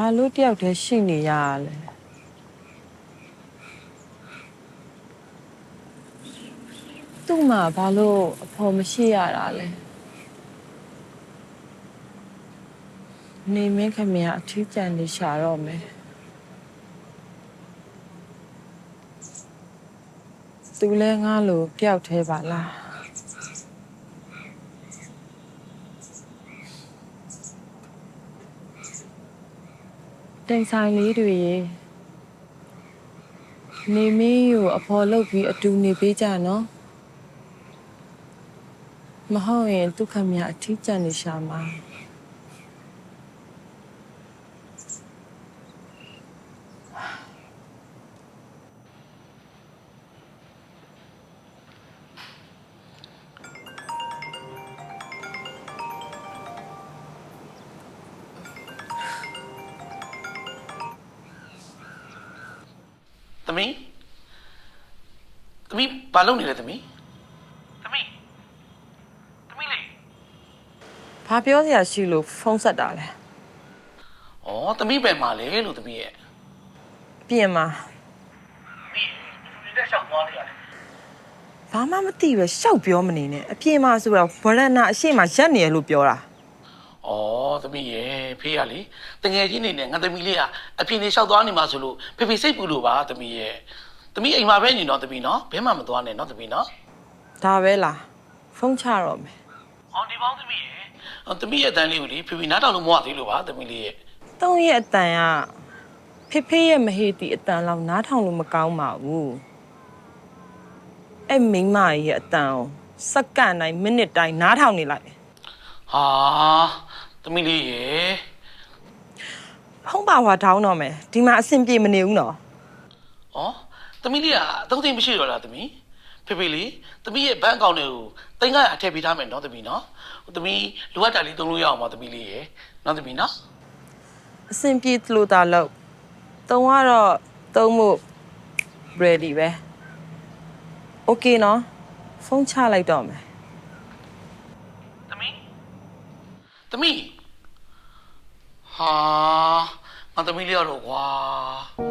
။ညဘာလို့တယောက်တည်းရှိနေရလဲ။သူ့မှာဘာလို့အဖော်မရှိရတာလဲ။နေမင်းခင်ဗျာအထီးကျန်နေရှာတော့မယ်။သူလဲငါလိုတယောက်တည်းပါလား။ တိမ်ဆိုင်လေးတွေရေနေမင်းကိုအဖော်လုပ်ပြီးအတူနေပေးကြနော်မဟုတ်ရင်ဒုက္ခမြအထီးကျန်နေရှာမှာသမီး ဘာလုပ်နေလဲသမီးသမီးသမီးလေးဘာပြောစရာရှိလို့ဖုန်းဆက်တာလဲဩသမီးပဲမှာလေလို့သမီးရဲ့အပြင်မှာသမီးဒီတက်ရှောက်သွားနေရတယ်ဘာမှမသိပဲရှောက်ပြောမနေနဲ့အပြင်မှာဆိုတော့ဝရဏအရှိမရက်နေရလို့ပြောတာဩသမီးရဲ့ဖေးရလေတငယ်ချင်းနေနဲ့ငါသမီးလေးကအပြင်နေလျှောက်သွားနေမှာဆိုလို့ဖေဖေစိတ်ပူလို့ပါသမီးရဲ့ သမီးအိမ်မှာပဲနေတော့သမီးနော်ဘဲမှမသွားနဲ့နော်သမီးနော်ဒါပဲလားဖုန်းချတော့မယ်ဟောဒီပေါင်းသမီးရဲ့ဟောသမီးရဲ့အတန်းလေးကိုလေဖေဖေနားထောင်လို့မရသေးလို့ပါသမီးလေးရဲ့သုံးရဲ့အတန်ကဖေဖေရဲ့မဟေတီအတန်လောက်နားထောင်လို့မကောင်းပါဘူးအဲ့မိန်းမကြီးရဲ့အတန်ကိုစက္ကန့်တိုင်းမိနစ်တိုင်းနားထောင်နေလိုက်ဟာသမီးလေးရဲ့ဖုံးပါဟွာထောင်းတော့မယ်ဒီမှာအဆင်ပြေမနေဘူးနော်ဩ သမီးလေးကအသုံးသိမ်းမရှိတော့လားသမီးဖေဖေလေးသမီးရဲ့ဘဏ်အကောင့်တွေကိုတင်ကားအထည့်ပေးထားမယ်နော်သမီးနော်သမီးလိုအပ်တာလေးသုံးလို့ရအောင်ပါသမီးလေးရဲ့နော်သမီးနော်အဆင်ပြေသလိုတာလို့သုံးကတော့သုံးမှု ready ပဲ okay နော်ဖုန်းချလိုက်တော့မယ်သမီးသမီးဟာငါသမီးလေးရတော့ကွာ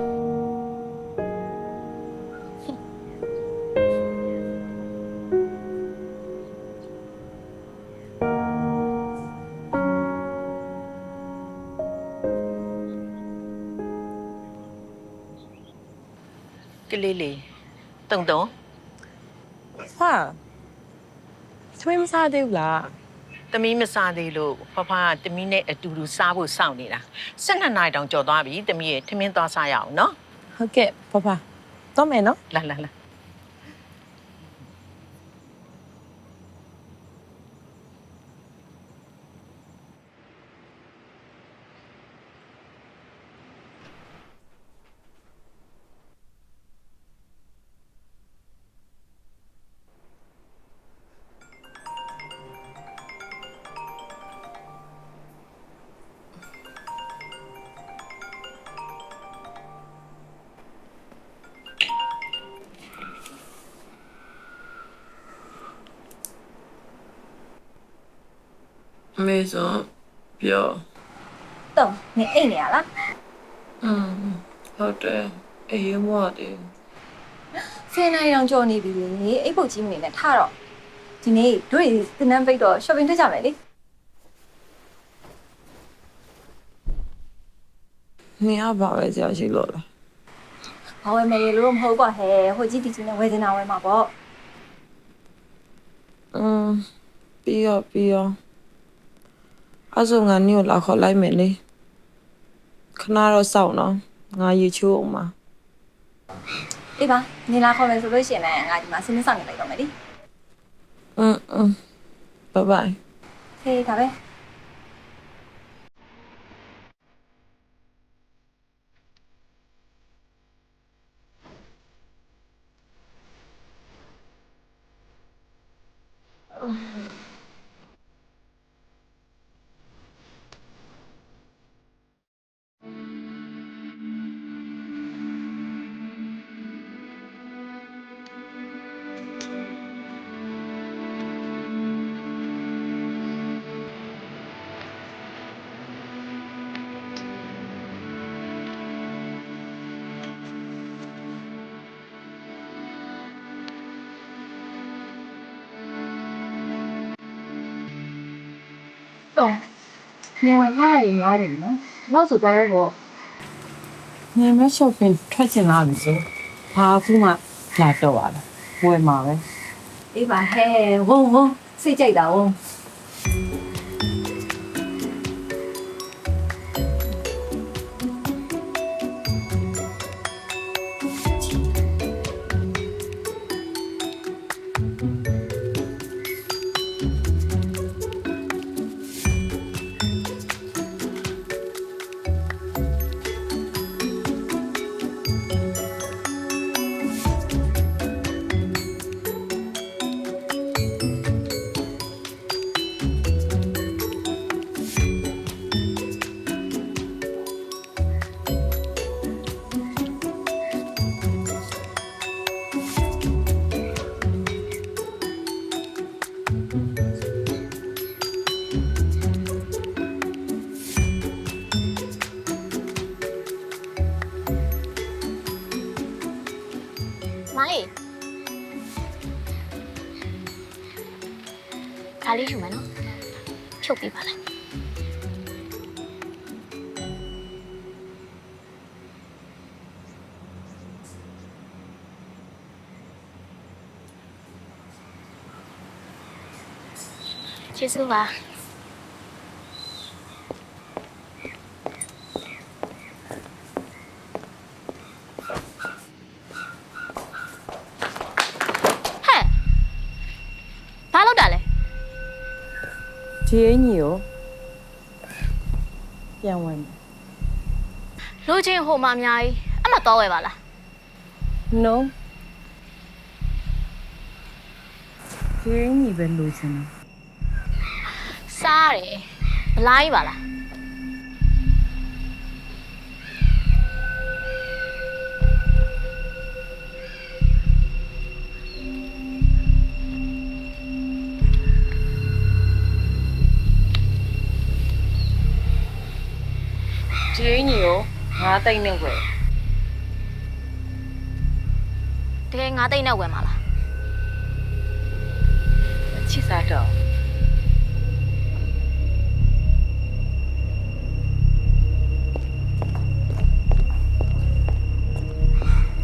ကလေးလေးတုံတုံဟာသွေးမစားသေးဘူးလားသမီးမစားသေးလို့ဖဖကသမီးနဲ့အတူတူစားဖို့စောင့်နေတာ12နိုင်တောင်ကြော်သွားပြီသမီးရဲ့ထမင်းသွားစားရအောင်နော်ဟုတ်ကဲ့ဖဖတော့မယ်နော်လာလာလာ မေဆိုပြော တော့နေအိတ်နေရလား อืมဟုတ်တယ်အေးမော်တယ် ဆယ်နိုင်အောင်ကြော်နေပြီလေအိတ်ပုတ်ကြီးမနေနဲ့ထားတော့ဒီနေ့တို့ရတင်နန်းပိတ်တော့ shopping ထွက်ကြမယ်လေ နေရပါပဲကြာရှိလို့လား ဘာဝယ်မယ်လို့မဟုတ်ပါဟဲ့ဟိုကြီးတီကြီးနဲ့ဝယ်နေတာဝယ်မှာပေါ့ อืมပြီးရောပြီးရော အဲ့ဆိုငါနင့်ကိုလာခေါ်လိုက်မယ်လေခဏတော့စောင့်နော်ငါရေချိုးအောင်ပါအေးပါနေလာခေါ်မယ်ဆိုလို့ရှိရင်လည်းငါဒီမှာဆင်းနေဆောင်နေလိုက်တော့မယ်လေအင်းအင်းဘိုင်ဘိုင်ဟေးဒါပဲ嗯。 တော့နေဝင်ရရင်ရတယ်နော်နောက်ဆိုတော့တော့ညမ shopping ထွက်ချင်လာပြီဆိုဘာအခုမှလာတော့ပါလားဝယ်မှာပဲအေးပါဟဲ့ဝုံဝုံစိတ်ကြိုက်တာဝုံ ချုပ်ပြပါလားကျေးဇူးပါဟဲ့ဘာလုပ်တာလဲ ဒီအင်ကြီးကိုပြန်ဝင်မယ်လူချင်းဟိုမှာအများကြီးအမှတော့ဝယ်ပါလား no ဒီအင်ကြီးပဲလိုချင်တယ်စားတယ်ဘလိုင်းပါလား ဒီအင်ကြီးကိုငါးသိမ့်နဲ့ဝယ်တကယ်ငါးသိန်းနဲ့ဝယ်မှာလားချစ်စားတော့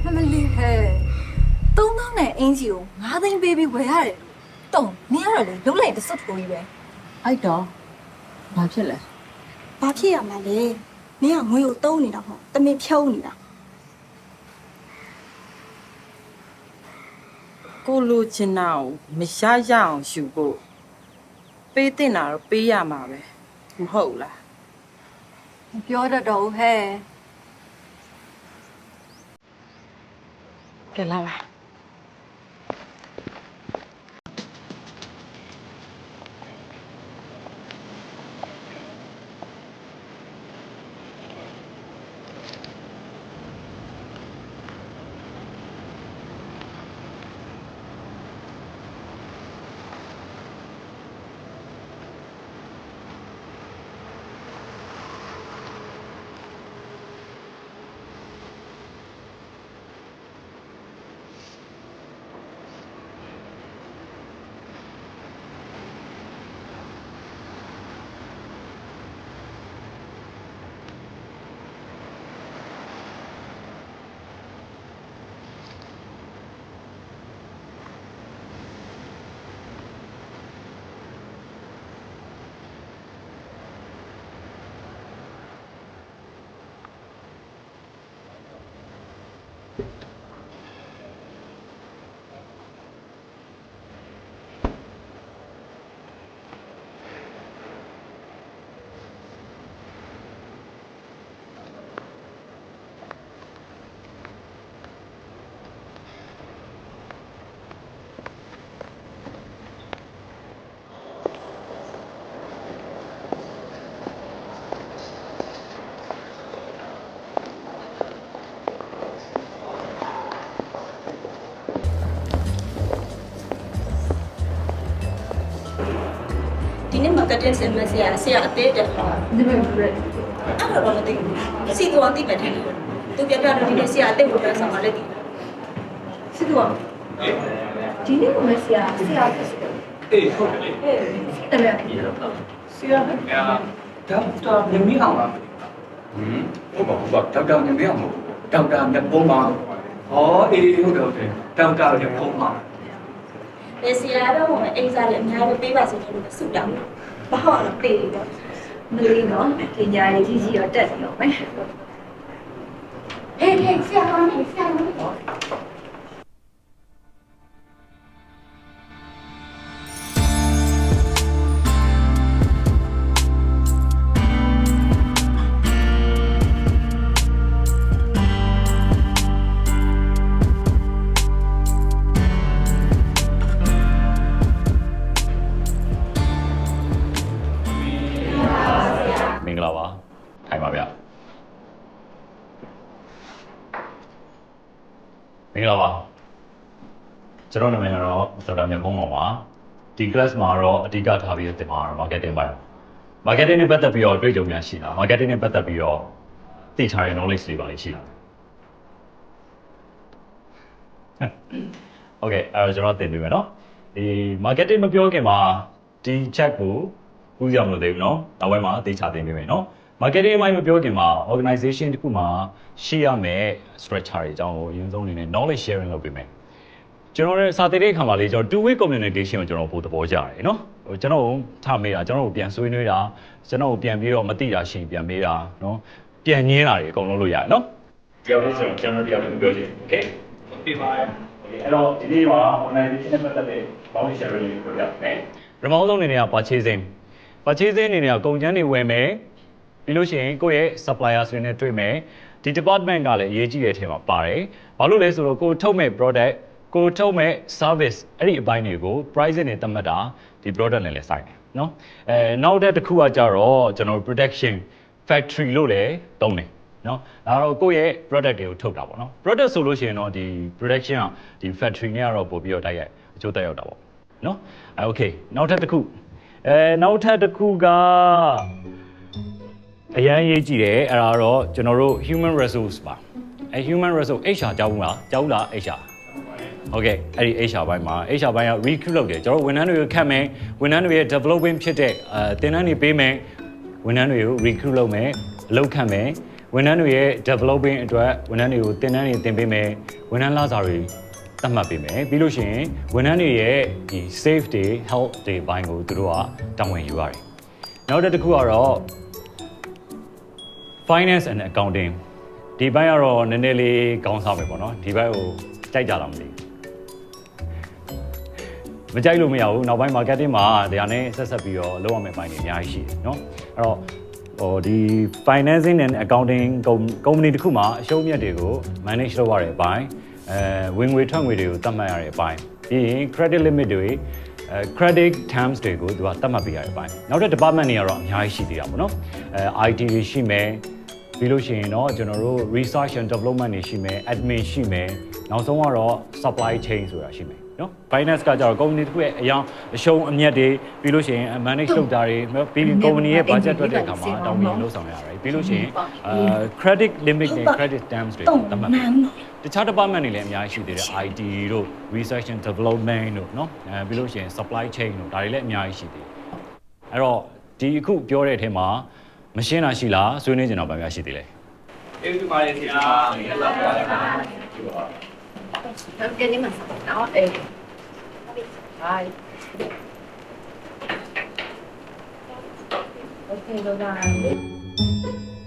မမလီဟဲ့သုံးသောင်းနဲ့အင်ဂျီကို9သိန်းပေးပြီးဝယ်ရတယ်တုံနင်ကတော့လေလုံးလိုက်တစ်စွတ်ထိုးကြီးပဲအဲ့တော့ဘာဖြစ်လဲဘာဖြစ်ရမှာလဲ မင်းကငွေကိုတုံးနေတာမဟုတ်တမင်ဖြုံးနေတာကိုလိုချင်တာကိုမရရအောင်ယူဖို့ပေးတင်တာတော့ပေးရမှာပဲမဟုတ်လားမပြောတတ်တော့ဘူးဟဲ့ကဲလာပါ ဒီနေ့ marketing ဆင်မဆရာဆရာအသေးတက်ပါဒီမဲ့ bread အဲ့တော့မသိဘူးစီတူအောင်သိမယ်ထင်တယ်သူပြပြတော့ဒီနေ့ဆရာအသေးကိုပြန်ဆောင်ပါလေဒီစီတူအောင်ဒီနေ့ကမဆရာဆရာဖြစ်တယ်အေးဟုတ်တယ်အေးတယ်ဗျဆရာကဒေါက်တာမြမီအောင်လားဟမ်ဟုတ်ပါဘူးပါဒေါက်တာမြင်မရမဟုတ်ဒေါက်တာမြတ်ပုံးပါဟောအေးဟုတ်တယ်ဟုတ်တယ်ဒေါက်တာမြတ်ပုံးပါလေဆရာတော့ဟိုအိမ်စားလေးအများကြီးပေးပါစေလို့ဆုတောင်း တယ်ဘာဟောလဲပေးတော့မလေးနော်ပညာရေးကြီးကြီးတော့တက်နေတော့မယ်ဟေးဟေးဆရာကောင်းနေဆရာကောင်းနေ ဒီ class မှာတော့အဓိကထားပြီးတဲ့တင်မှာတော့ marketing ပိုင်း marketing နဲ့ပတ်သက်ပြီးတော့တွေ့ကြုံများရှိတာ marketing နဲ့ပတ်သက်ပြီးတော့သိထားတဲ့ knowledge တွေပါလိမ့်ရှိတာ Okay အဲ့တော့ကျွန်တော်တင်ပြမယ်နော်ဒီ marketing မပြောခင်မှာဒီ check ကိုဦးရမလို့သိဘူးနော်နောက်ပိုင်းမှာသိချတင်ပြမယ်နော် marketing အပိုင်းမပြောခင်မှာ organization တခုမှာရှေ့ရမယ် structure တွေအကြောင်းကိုအရင်ဆုံးအနေနဲ့ knowledge sharing လုပ်ပေးမယ် ကျွန်တော်ရဲ့စာသေးတဲ့အခါမှာလေကျွန်တော် two way communication ကိုကျွန်တော်ပိုသဘောကျတယ်နော်ဟိုကျွန်တော်ထမေးတာကျွန်တော်ကိုပြန်ဆွေးနွေးတာကျွန်တော်ကိုပြန်ပြီးတော့မသိတာရှိရင်ပြန်မေးတာနော်ပြန်ညင်းတာတွေအကုန်လုံးလုပ်ရတယ်နော်ကြောက်လို့ဆိုတော့ကျွန်တော်ပြောပြပြောချင် Okay ပြပါရဲ့ Okay အဲ့တော့ဒီနေ့မှာ online နဲ့ပတ်သက်တဲ့ boundary sharing လေးကိုပြောပြမယ်ပထမဆုံးအနေနဲ့က purchasing purchasing အနေနဲ့ကကုန်ကျန်းတွေဝယ်မယ်ပြီးလို့ရှိရင်ကိုယ့်ရဲ့ supplier ဆိုရင်လည်းတွေ့မယ်ဒီ department ကလည်းအရေးကြီးတဲ့အထင်မှာပါတယ်။ဘာလို့လဲဆိုတော့ကိုထုတ်မဲ့ product ကိုယ်ထုတ်မဲ့ service အဲ့ဒီအပိုင်းတွေကို price နဲ့သတ်မှတ်တာဒီ product နဲ့လည်းဆိုင်တယ်เนาะအဲနောက်တစ်ခုကကြတော့ကျွန်တော် production factory လို့လည်းသုံးတယ်နော်ဒါတော့ကိုယ့်ရဲ့ product တွေကိုထုတ်တာပေါ့နော် product ဆိုလို့ရှိရင်တော့ဒီ production ကဒီ factory နဲ့ကတော့ပို့ပြီးတော့တိုက်ရိုက်အကျိုးတက်ရောက်တာပေါ့နော်အဲ okay နောက်ထပ်တစ်ခုအဲနောက်ထပ်တစ်ခုကအရန်ရေးကြည့်တယ်အဲ့ဒါတော့ကျွန်တော်တို့ human resource ပါအဲ human resource HR ကြောက်ဘူးလားကြောက်ဘူးလား HR โอเคအဲ့ဒီ HR ဘိုင်းမှာ HR ဘိုင်းက recruit လုပ်တယ်ကျွန်တော်တို့ဝန်ထမ်းတွေကိုခန့်မယ်ဝန်ထမ်းတွေရဲ့ development ဖြစ်တဲ့အဲသင်တန်းတွေပေးမယ်ဝန်ထမ်းတွေကို recruit လုပ်မယ်အလုပ်ခန့်မယ်ဝန်ထမ်းတွေရဲ့ developing အတွက်ဝန်ထမ်းတွေကိုသင်တန်းတွေသင်ပေးမယ်ဝန်ထမ်းလာစာတွေသတ်မှတ်ပေးမယ်ပြီးလို့ရှိရင်ဝန်ထမ်းတွေရဲ့ဒီ safe တွေ health တွေဘိုင်းကိုသူတို့ကတာဝန်ယူရတယ်နောက်တစ်ခုကတော့ finance and accounting ဒီဘိုင်းကတော့နည်းနည်းလေးကောင်းစားမယ်ပေါ့နော်ဒီဘိုင်းကိုကြိုက်ကြတာမသိဘူး မကြိုက်လို့မရဘူးနောက်ပိုင်း marketing မှာတရားနဲ့ဆက်ဆက်ပြီးတော့လုပ်ရမယ့်ဘိုင်းတွေအများကြီးရှိတယ်เนาะအဲ့တော့ဟိုဒီ financing and accounting ကုမ္ပဏီတစ်ခုမှာအရှုံးအမြတ်တွေကို manage လုပ်ရတဲ့အပိုင်းအဲဝင်ငွေထွက်ငွေတွေကိုသတ်မှတ်ရတဲ့အပိုင်းပြီးရင် credit limit တွေအဲ credit terms တွေကိုသူကသတ်မှတ်ပေးရတဲ့အပိုင်းနောက်တဲ့ department တွေကတော့အများကြီးရှိသေးတာပေါ့နော်အဲ IT တွေရှိမယ်ပြီးလို့ရှိရင်တော့ကျွန်တော်တို့ research and development တွေရှိမယ် admin ရှိမယ်နောက်ဆုံးကတော့ supply chain ဆိုတာရှိမယ် နော် Binance ကကြတော့ company တစ်ခုရဲ့အယောင်အရှုံးအမြတ်တွေပြီးလို့ရှိရင် manage လုပ်တာတွေပြီးပြီး company ရဲ့ budget တွက်တဲ့အခါမှာတောင်းပြီးလုပ်ဆောင်ရတယ်ပြီးလို့ရှိရင်အာ credit limit နဲ့ credit terms တွေသတ်မှတ်တခြား department တွေလည်းအများကြီးရှိသေးတယ် IT တို့ research and development တို့နော်အဲပြီးလို့ရှိရင် supply chain တို့ဒါတွေလည်းအများကြီးရှိသေးတယ်အဲ့တော့ဒီအခုပြောတဲ့အထက်မှာမရှင်းတာရှိလားဆွေးနွေးကြတာဘာများရှိသေးလဲအေးဒီပါတယ်ဆရာ ကဲနေမှာနော်အေး Bye. Okay, bye bye.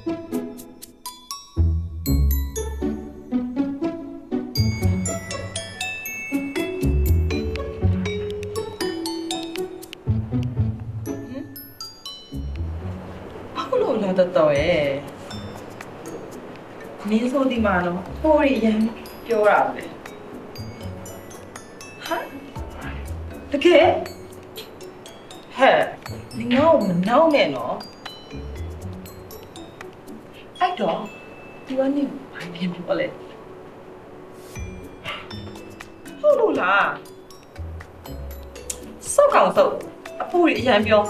ဘာလို့လဲတော်တော်ရဲ့မင်းဆိုဒီမှာနော်ဟိုရီရန်ပြောတာပဲ တကယ်ဟဲ့ဒီငေါ့မနှောင်းနဲ့နော်အဲ့တော့ဒီဝနေဘာဖြစ်ပြောလဲဟုတ်လို့လားစောက်ကောင်စောက်အဖိုးရီအရန်ပြော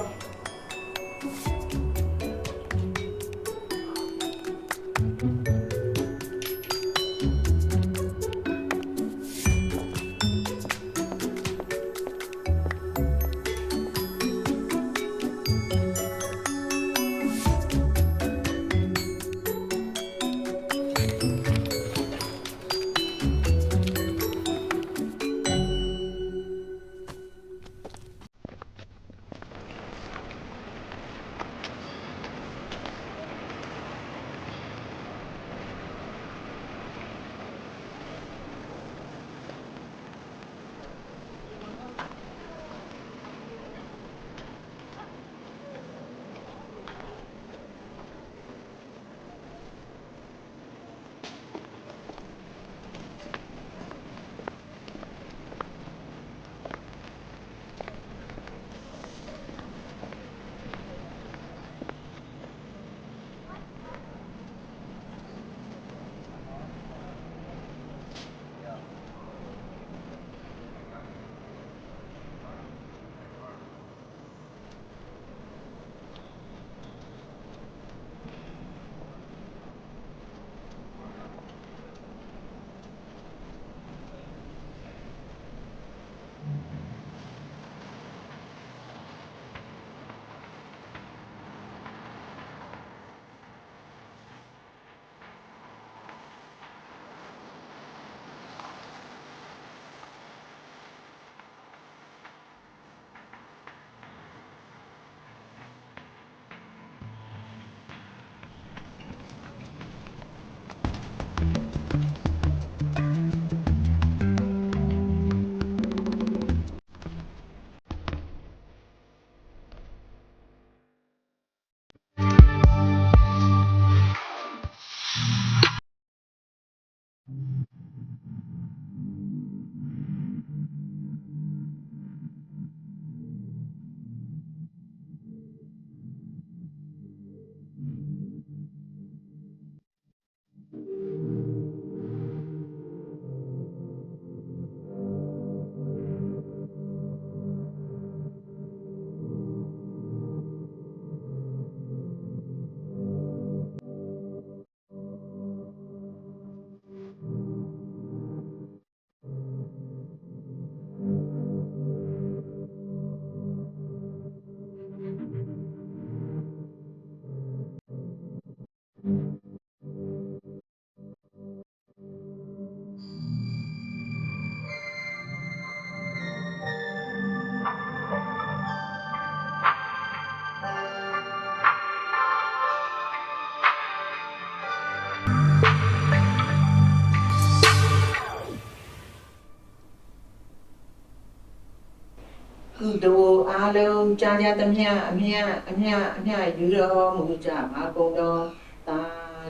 ကြားကြသမျှအမြတ်အမြတ်အမြတ်ယူတော်မူကြပါကုန်တော်သာ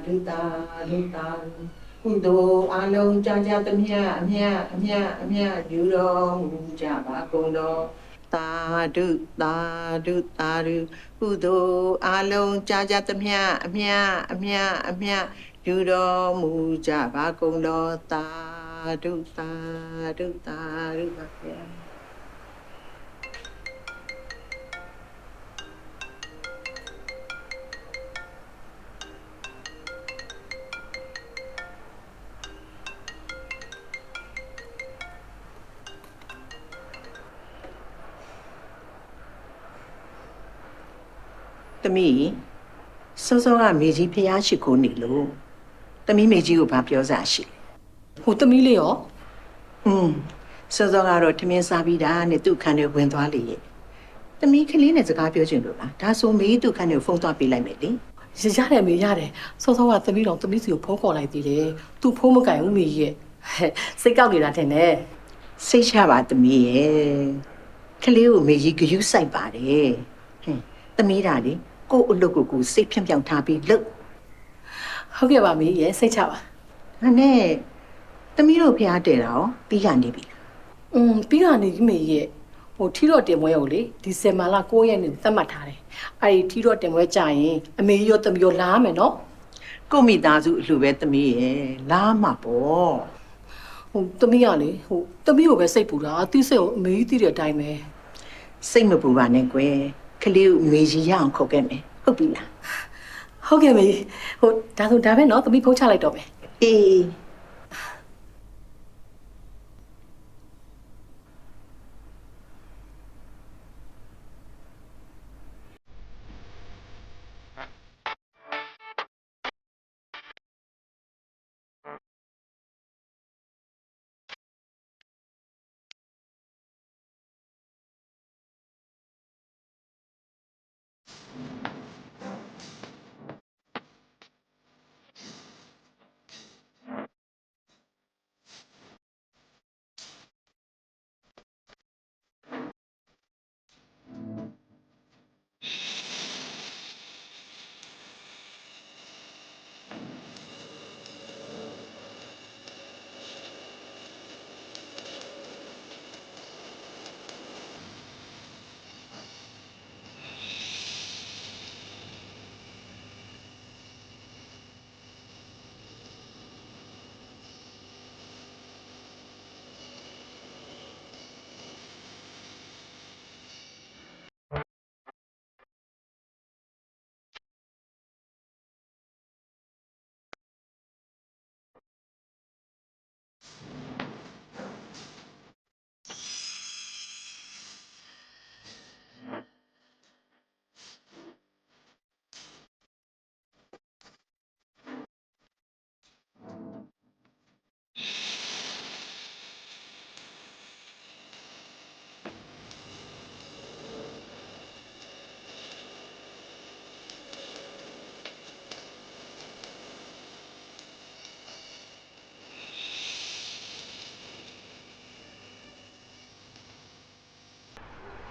ဓုသာဓုသာဓုကုသိုလ်အားလုံးကြားကြသမျှအမြတ်အမြတ်အမြတ်ယူတော်မူကြပါကုန်တော်သာဓုသာဓုသာဓုကုသိုလ်အားလုံးကြားကြသမျှအမြတ်အမြတ်အမြတ်ယူတော်မူကြပါကုန်တော်သာဓုသာဓုသာဓုပါဗျာ။ တမီးစောစောကမေကြီးဖျားရှိခိုးနေလို့တမီးမေကြီးကိုဘာပြောစားရှိလဲဟိုသမီးလေးရော။อืมစောစောကတော့ထမင်းစားပြီးတာနဲ့သူ့ခန်းထဲဝင်သွားလေရဲ့။တမီးကလေးနဲ့စကားပြောချင်လို့လား။ဒါဆိုမေကြီးသူ့ခန်းထဲကိုဖုန်းသွားပေးလိုက်မယ်လေရရတယ်မေရတယ်စောစောကသမီးတော်သမီးစီကိုဖုန်းခေါ်လိုက်သေးတယ်သူဖုန်းမကင်ဘူးမေရဲ့ဟဲ့စိတ်ကောက်နေတာထင်တယ်။စိတ်ချပါတမီးရဲ့။ကလေးကိုမေကြီးဂယုစိုက်ပါတယ်။ ဟင်တမီးဒါလေကို့အလုပ်ကိုကိုယ်စိတ်ဖြန့်ပြောင်းထားပြီးလုပ်ဟုတ်ကဲ့ပါမေရဲ့စိတ်ချပါ။ဟာနဲ့တမီးတို့ဖျားတယ်တာရောပြီးရနေပြီလားอืมပြီးကနေကြီးမေရဲ့ဟိုထီတော့တင်ပွဲကိုလေဒီဇင်ဘာလ9ရက်နေ့သတ်မှတ်ထားတယ်အဲ့ဒီထီတော့တင်ပွဲကြာရင်အမေရောသမီးရောလာမယ်နော်။ကို့မိသားစုအလှပဲတမီးရဲ့လားမှာပေါ့ဟိုသမီးကလေဟိုသမီးကိုပဲစိတ်ပူတာတိစိတ်ကိုအမေကြီးသိတဲ့အတိုင်းပဲစိတ်မပူပါနဲ့ကွယ်က လေးကိုမေကြီးရအောင်ခုတ်ခဲ့မယ်ဟုတ်ပြီလားဟုတ်ကဲ့မေဟိုဒါဆိုဒါပဲနော်သမီးဖုန်းချလိုက်တော့မယ်အေး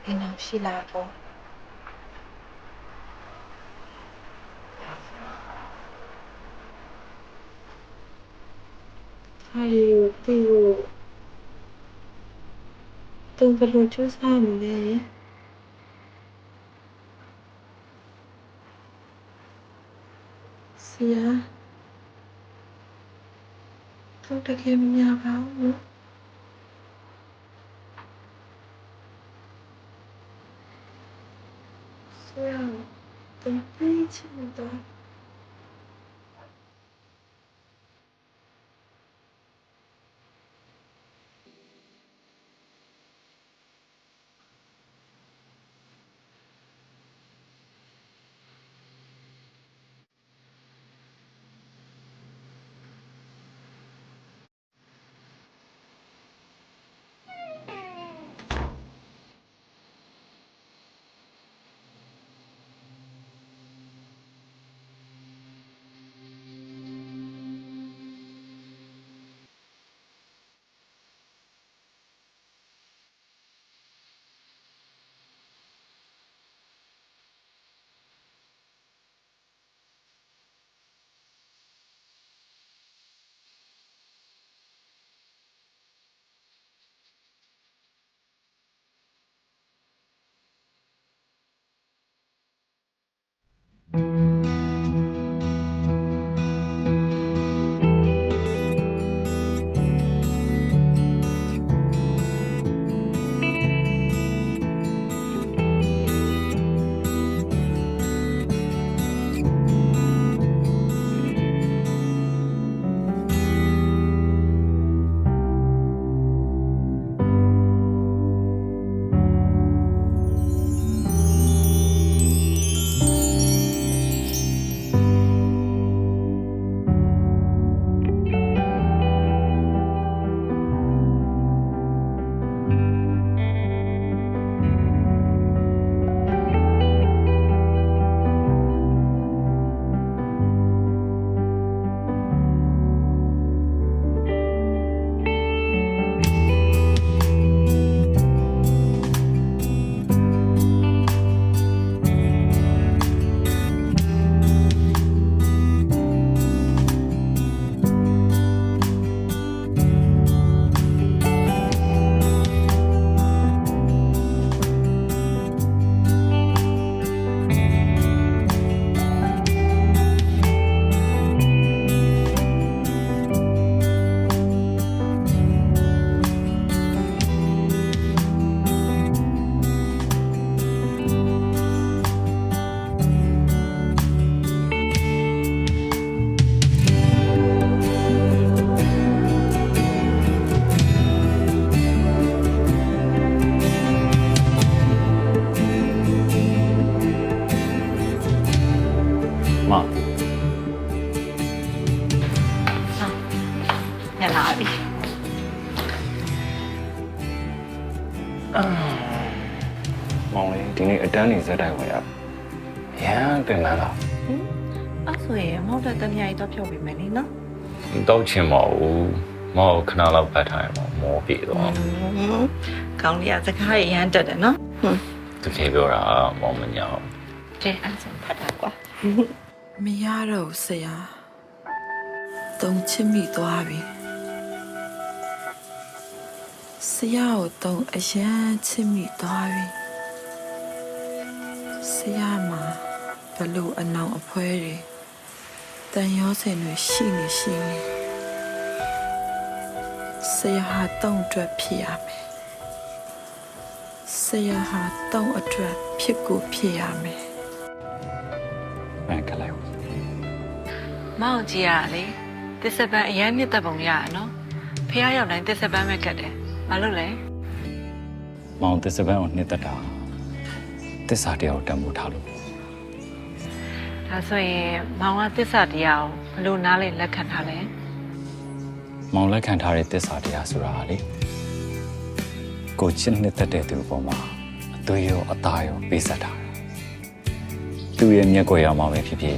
အင်းအောင်ရှိလာပေါ့ဟာရီတီကိုတုံးဘယ်လိုချူစားမလဲဆရာတော့တကယ်မများပါဘူး ဆရာတ မပြေး ဇက်တိုင်ဝင်ရရမ်းပင်မလားအဲ့ဆိုရင်မောက်တဲ့တမယာကြီးတော့ဖြုတ်ပေးမယ်လေနော်တောက်ချင်ပါဘူးမောင်ခဏလောက်ပတ်ထားရင်မောင်မောပြေတော့ကောင်းလေးကစကားရရမ်းတက်တယ်နော်ဟွန်းသူပြေပြောတာမောင်မညာဘူးတဲ့အဲ့ဆိုဖတ်တာကွာမရတော့ဆရာတုံချစ်မိသွားပြီဆရာကိုတုံအရန်ချစ်မိသွားပြီ ဆရာမှာဘလို့အနောင်အဖွဲတွေတန်ရောစင်တွေရှိနေရှိနေဆရာဟာတုံအတွက်ဖြစ်ရမယ်ဆရာဟာတုံအတွက်ဖြစ်ကိုဖြစ်ရမယ်မန်ကလေးမောင်ကြီးရလေတစ္ဆပန်အရန်နှစ်သက်ပုံရရနော်ဖះရောက်တိုင်းတစ္ဆပန်ပဲကတ်တယ်မလုပ်လဲမောင်သစ္စာပန်းကိုနှစ်သက်တာ သစ္စာတရားကိုတန်ဖိုးထားလို့ဒါဆိုရင်မောင်ကတစ္ဆာတရားကိုဘလို့နားလဲလက်ခံထားလဲမောင်လက်ခံထားတဲ့သစ္စာတရားဆိုတာလေကိုချစ်နှစ်သက်တဲ့သူပေါ်မှာအသွေးရောအသားရောပေးဆက်တာသူ့ရဲ့မျက်ကွယ်ရောက်မှာပဲဖြစ်ဖြစ်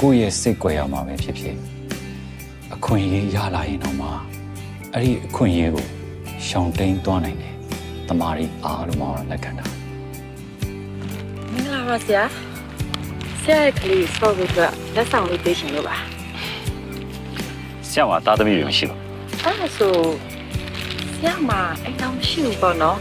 ကိုယ့်ရဲ့စိတ်ကွယ်ရောက်မှာပဲဖြစ်ဖြစ်အခွင့်အရေးရလာရင်တော့မှအဲ့ဒီအခွင့်အရေးကိုရှောင်တိန်သွားနိုင်တယ်တမာရီအားလုံးမောင်လက်ခံတာမင်္ဂလာ ပါဆရာဆရာရဲ့ကလေးဆော့ဖို့အတွက်လက်ဆောင်လေးပေးရှင်လို့ပါဆရာမသားသမီးတွေမရှိလို့အဲ့ဒါဆိုဆရာမအိမ်တော်မရှိဘူးပေါ့နော်